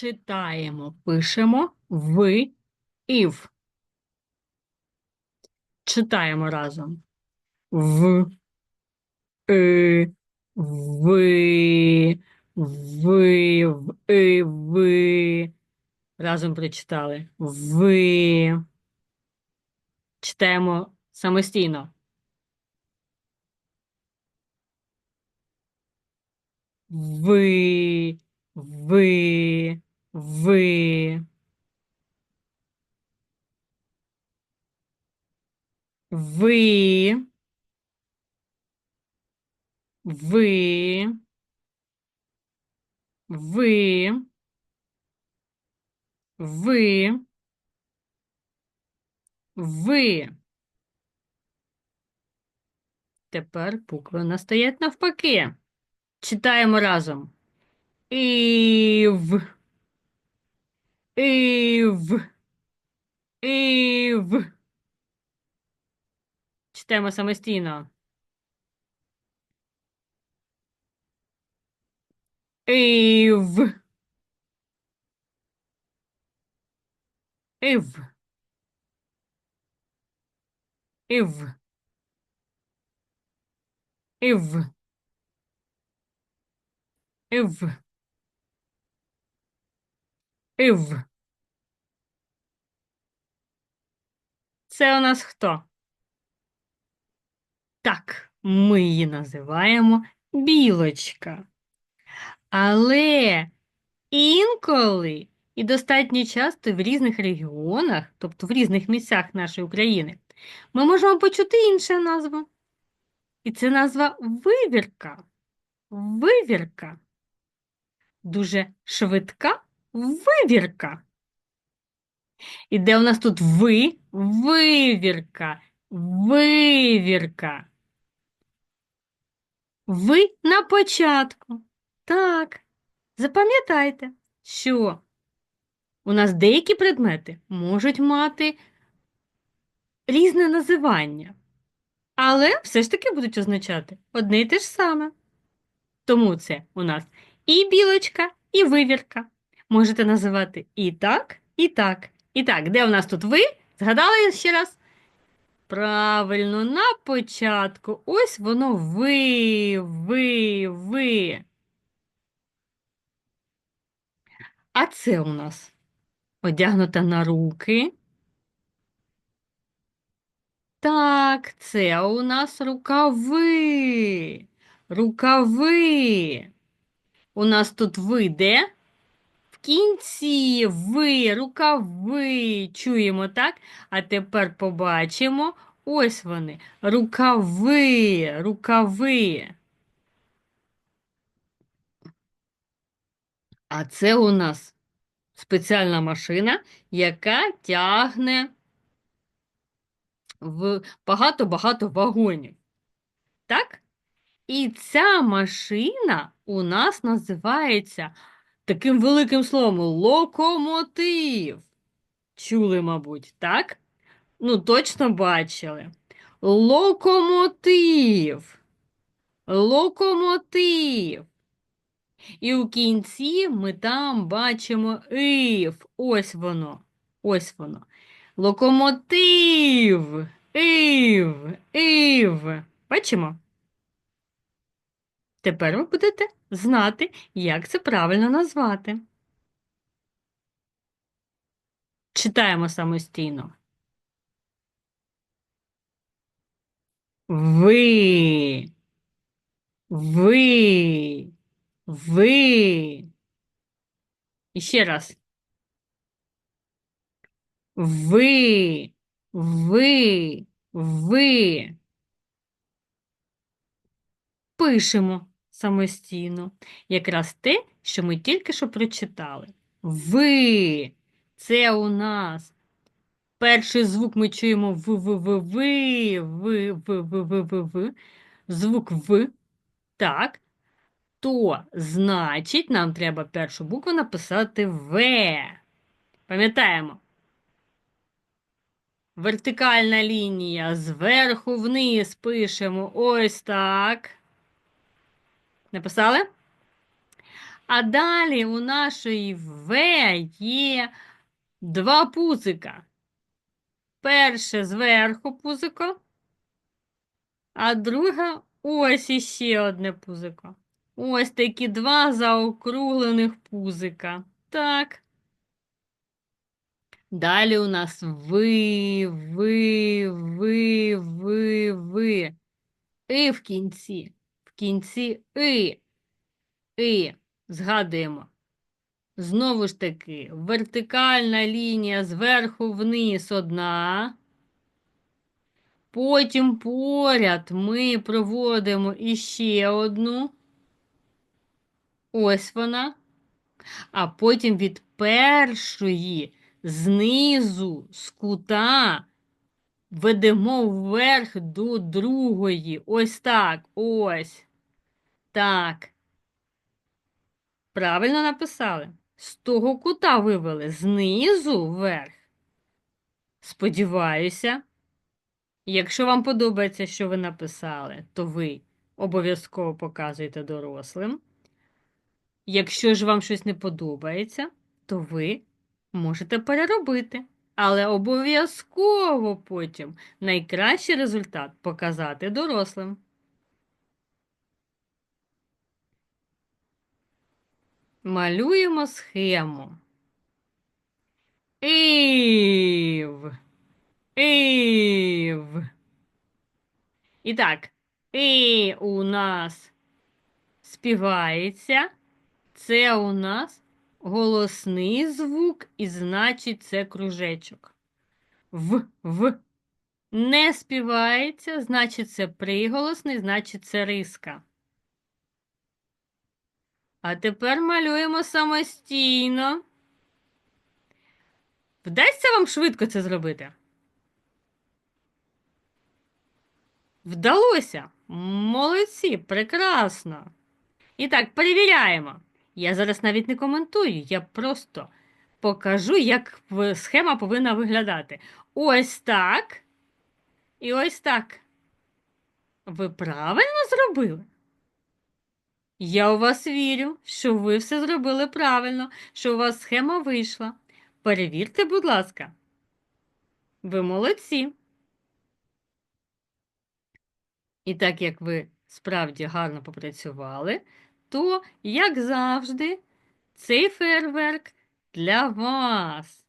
Читаємо, пишемо ви ів. Читаємо разом. В, и, ви, ви, в, и, ви. Разом прочитали. Ви. Читаємо самостійно. Ви, ви, ви. Ви. Ви. Ви. Ви. Ви. Тепер букви настають навпаки. Читаємо разом. Ів. Ів. Ів. Читаємо самостійно. Ів. Ів. Ів. Ів. Ів. Ів. Це у нас хто? Так, ми її називаємо білочка. Але інколи і достатньо часто в різних регіонах, тобто в різних місцях нашої України, ми можемо почути іншу назву. І це назва вивірка. Вивірка. Дуже швидка вивірка. І де у нас тут ви? Вивірка. Вивірка. Ви на початку. Так. Запам'ятайте, що у нас деякі предмети можуть мати різне називання, але все ж таки будуть означати одне і те ж саме. Тому це у нас і білочка, і вивірка. Можете називати і так, і так. І так, де у нас тут ви? Згадали ще раз? Правильно, на початку. Ось воно ви, ви, ви. А це у нас одягнута на руки. Так, це у нас рукави. Рукави. У нас тут ви де? Кінці ви, рукави. Чуємо, так? А тепер побачимо. Ось вони. Рукави, рукави. А це у нас спеціальна машина, яка тягне в багато-багато вагонів. Так? І ця машина у нас називається таким великим словом локомотив. Чули, мабуть, так? Ну, точно бачили. Локомотив. Локомотив. І у кінці ми там бачимо ив. Ось воно. Ось воно. Локомотив. Ів. Ів. Бачимо? Тепер ви будете знати, як це правильно назвати. Читаємо самостійно. Ви. Ви. Ви. І ще раз. Ви. Ви. Ви. Пишемо самостійно. Якраз те, що ми тільки що прочитали. Ви. Це у нас. Перший звук ми чуємо в, в, в, ви, в, в, в, в, в, в. Звук в. Так. То, значить, нам треба першу букву написати В. Пам'ятаємо. Вертикальна лінія зверху вниз пишемо ось так. Написали? А далі у нашої В є два пузика. Перше зверху пузико, а друге ось іще одне пузико. Ось такі два заокруглених пузика. Так. Далі у нас ви, ви, ви, ви, ви. І в кінці. Кінці и. І. Згадуємо. Знову ж таки, вертикальна лінія зверху вниз одна. Потім поряд ми проводимо іще одну. Ось вона. А потім від першої знизу з кута ведемо вверх до другої. Ось так. Ось. Так. Правильно написали. З того кута вивели знизу вверх. Сподіваюся. Якщо вам подобається, що ви написали, то ви обов'язково показуєте дорослим. Якщо ж вам щось не подобається, то ви можете переробити. Але обов'язково потім найкращий результат показати дорослим. Малюємо схему. Ів. Ів. І так, І у нас співається. Це у нас голосний звук, і значить це кружечок. В, в. Не співається, значить це приголосний, значить це риска. А тепер малюємо самостійно. Вдасться вам швидко це зробити? Вдалося. Молодці, прекрасно. І так, перевіряємо. Я зараз навіть не коментую, я просто покажу, як схема повинна виглядати. Ось так. І ось так. Ви правильно зробили? Я у вас вірю, що ви все зробили правильно, що у вас схема вийшла. Перевірте, будь ласка. Ви молодці. І так як ви справді гарно попрацювали, то, як завжди, цей фейерверк для вас.